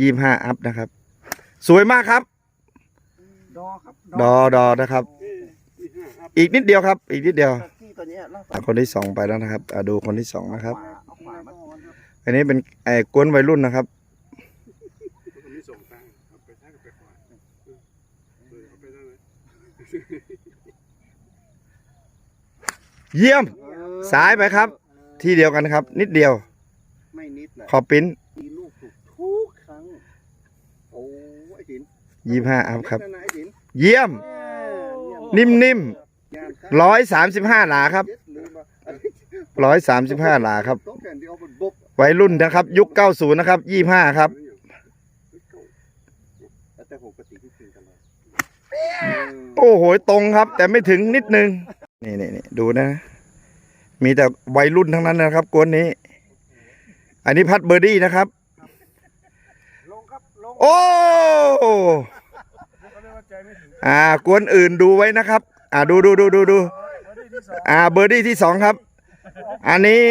ยี่ห้าอัพนะครับ สวยมากครับ ดอครับดอดอนะครับ อีกนิดเดียวครับ อีกนิดเดียวที่ตัวเนี้ยล่าสุดอะคนที่สองไปแล้วนะครับอะดูคนที่สองนะครับ เอาขวามาอันนี้เป็นไอ้กวนวัยรุ่นนะครับคนที่ส่งตังค์เอาไปซ้ายกับไปขวาเออเอาไปได้เลยเยี่ยม สายไปครับ ที่เดียวกันครับ นิดเดียว ไม่นิดแหละขอปิ้นมีลูกถูกทุก ครั้ง โอ้ไอ้หินยี่ห้าอัพครับ นั่นนะไอ้หินเยี่ยมเออเยี่ยม นิ่มงานครับร้อยสามสิบห้าหลาครับเย็ดลืมอะอันนี้ร้อยสามสิบห้าหลาครับต้องแข่งเดียวมันบบวัยรุ่นนะครับ ยุคเก้าศูนย์นะครับยี่ห้าครับแต่ปกติที่กินกันเลยโอ้โหตรงครับ แต่ไม่ถึงนิดนึง นี่นี่นี่ดูนะ มีแต่วัยรุ่นทั้งนั้นนะครับ กวนนี้ อันนี้พัดเบอร์ดี้นะครับลงครับลง โอ้เขาเรียกว่าใจไม่ถึงอ่ากวนอื่นดูไว้นะครับ อ่าดูดูดูดูดูวันที่ที่สองอ่าเบอร์ดี้ที่สองครับ อันนี้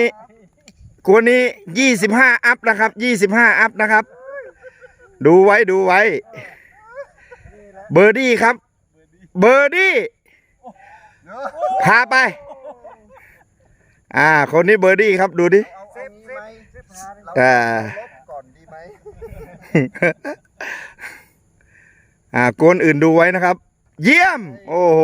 กวนนี้ยี่สิบห้าอัพนะครับยี่สิบห้าอัพนะครับ ดูไว้ดูไว้ เบอร์ดี้ครับ เบอร์ดี้พาไป อ่า คนนี้เบอร์ดี้ครับดูดิเอา อ่าโกนอื่นดูไว้นะครับ เยี่ยม โอ้โห